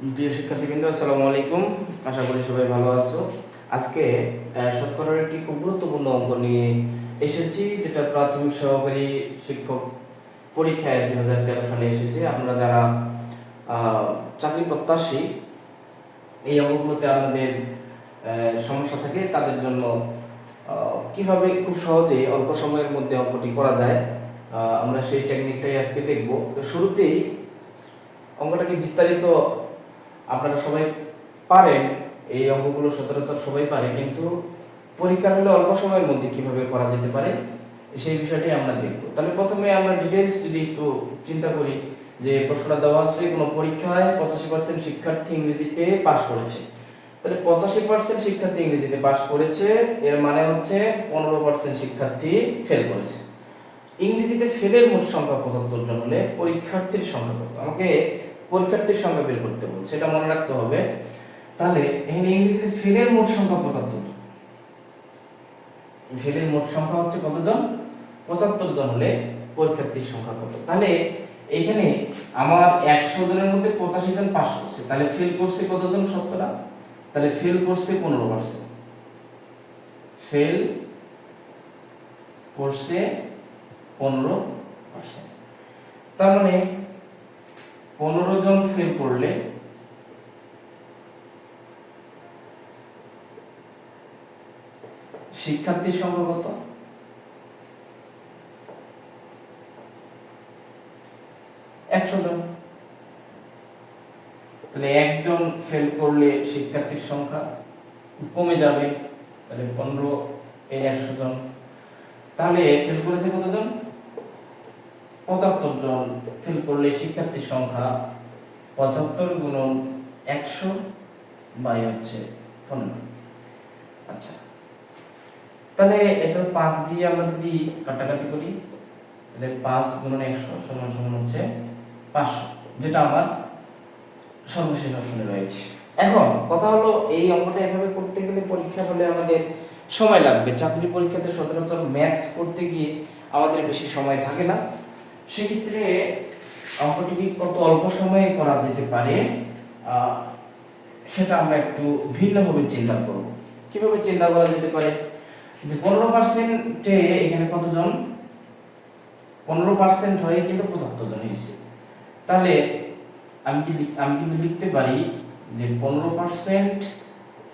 প্রিয় শিক্ষার্থীবৃন্দ, আসসালামু আলাইকুম। আশা করি সবাই ভালো আছো। আজকে শতকরার একটি খুব গুরুত্বপূর্ণ অঙ্ক নিয়ে এসেছি, যেটা প্রাথমিক সহকারী শিক্ষক পরীক্ষায় দুই হাজার তেরো সালে এসেছে। আমরা যারা চাকরি প্রত্যাশী, এই অঙ্কগুলোতে আমাদের সমস্যা থাকে, তাদের জন্য কীভাবে খুব সহজে অল্প সময়ের মধ্যে অঙ্কটি করা যায় আমরা সেই টেকনিকটাই আজকে দেখব। তো শুরুতেই অঙ্কটাকে বিস্তারিত আপনারা সবাই পারেন, এই অঙ্কগুলো সচরাচর সবাই পারে, কিন্তু পরীক্ষার হলে অল্প সময়ের মধ্যে কীভাবে করা যেতে পারে, সেই বিষয়টি আমরা দেখব। তাহলে প্রথমে আমরা ডিটেলস যদি একটু চিন্তা করি, যে প্রশ্নটা দেওয়া আছে, কোনো পরীক্ষায় পঁচাশি পার্সেন্ট শিক্ষার্থী ইংরেজিতে পাশ করেছে। তাহলে পঁচাশি পার্সেন্ট শিক্ষার্থী ইংরেজিতে পাশ করেছে, এর মানে হচ্ছে পনেরো পার্সেন্ট শিক্ষার্থী ফেল করেছে। ইংরেজিতে ফেলের মোট সংখ্যা পঁচাত্তর জন হলে পরীক্ষার্থীর সংখ্যা কত? আমাকে পরীক্ষার্থীর সংখ্যা বের করতে বলছে সেটা মনে রাখতে হবে। তাহলে এখানে ইংরেজিতে ফেলের মোট সংখ্যা পঁচাত্তর। ফেলের মোট সংখ্যা হচ্ছে কতজন? পঁচাত্তর জন হলে পরীক্ষার্থীর সংখ্যা কত? তাহলে এখানে আমার একশো জনের মধ্যে পঁচাশি জন পাস করছে। তাহলে ফেল করছে কতজন শতকরা? তাহলে ফেল করছে পনেরো পার্সেন্ট ফেল করছে পনেরো পার্সেন্ট তার মানে পনেরো জন ফেল করলে, শিক্ষার্থীর সংখ্যা কত? একশো জন। তাহলে একজন ফেল করলে শিক্ষার্থীর সংখ্যা কমে যাবে, তাহলে পনেরো এই একশো জন। তাহলে ফেল করেছে কতজন? পঁচাত্তর জন ফেল করলে শিক্ষার্থীর সংখ্যা পঁচাত্তর গুণন একশো বাই হচ্ছে পনেরো। আচ্ছা। তাহলে এটা পাঁচ দিয়ে আমরা যদি কাটাকাটি করি, তাহলে পাঁচ গুণন একশো সমান সমান হচ্ছে পাঁচশো, যেটা আমার সর্বশেষ অপশনে রয়েছে। এখন কথা হলো এই অঙ্কটা এভাবে করতে গেলে পরীক্ষা হলে আমাদের সময় লাগবে। চাকরি পরীক্ষাতে সচরাচর ম্যাথস করতে গিয়ে আমাদের বেশি সময় থাকে না। সেক্ষেত্রে অঙ্কটি কত অল্প সময়ে করা যেতে পারে? সেটা আমরা একটু ভিন্নভাবে চিন্তা করব। কীভাবে চিন্তা করা যেতে পারে? যে পনেরো পার্সেন্টে এখানে কতজন? পনেরো পার্সেন্ট হয়ে কিন্তু পঁচাত্তর জন হয়েছে। তাহলে আমি কি আমি কিন্তু লিখতে পারি যে পনেরো পার্সেন্ট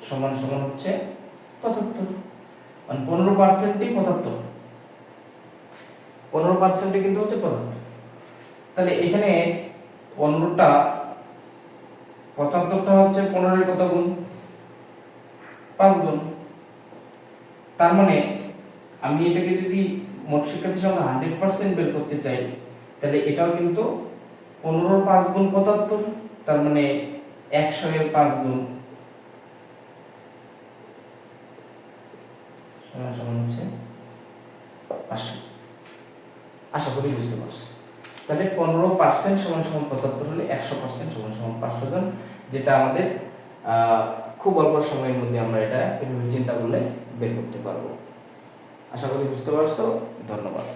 সমান সমান হচ্ছে পঁচাত্তর। মানে পনেরো পার্সেন্টই পঁচাত্তর। পনেরো পার্সেন্টে কিন্তু হচ্ছে পদার্থ তাহলে এখানে পনেরোটা, পঁচাত্তরটা হচ্ছে পনেরোর কত গুণ? পাঁচ গুণ। তার মানে আমি এটাকে যদি মোট শিক্ষার্থীর সঙ্গে হান্ড্রেড পার্সেন্ট বের করতে চাই, তাহলে এটাও কিন্তু পনেরো পাঁচ গুণ পঁচাত্তর, তার মানে একশো এর পাঁচ গুণ। সমান সমান হচ্ছে পাঁচশো। আশা করি বুঝতে পারছি। তাহলে পনেরো পার্সেন্ট সমান সমান পঁচাত্তর হলে একশো পার্সেন্ট সমান সমান পাঁচশো জন, যেটা আমাদের খুব অল্প সময়ের মধ্যে আমরা এটা এভাবে চিন্তা করলে বের করতে পারব। আশা করি বুঝতে পারছ। ধন্যবাদ।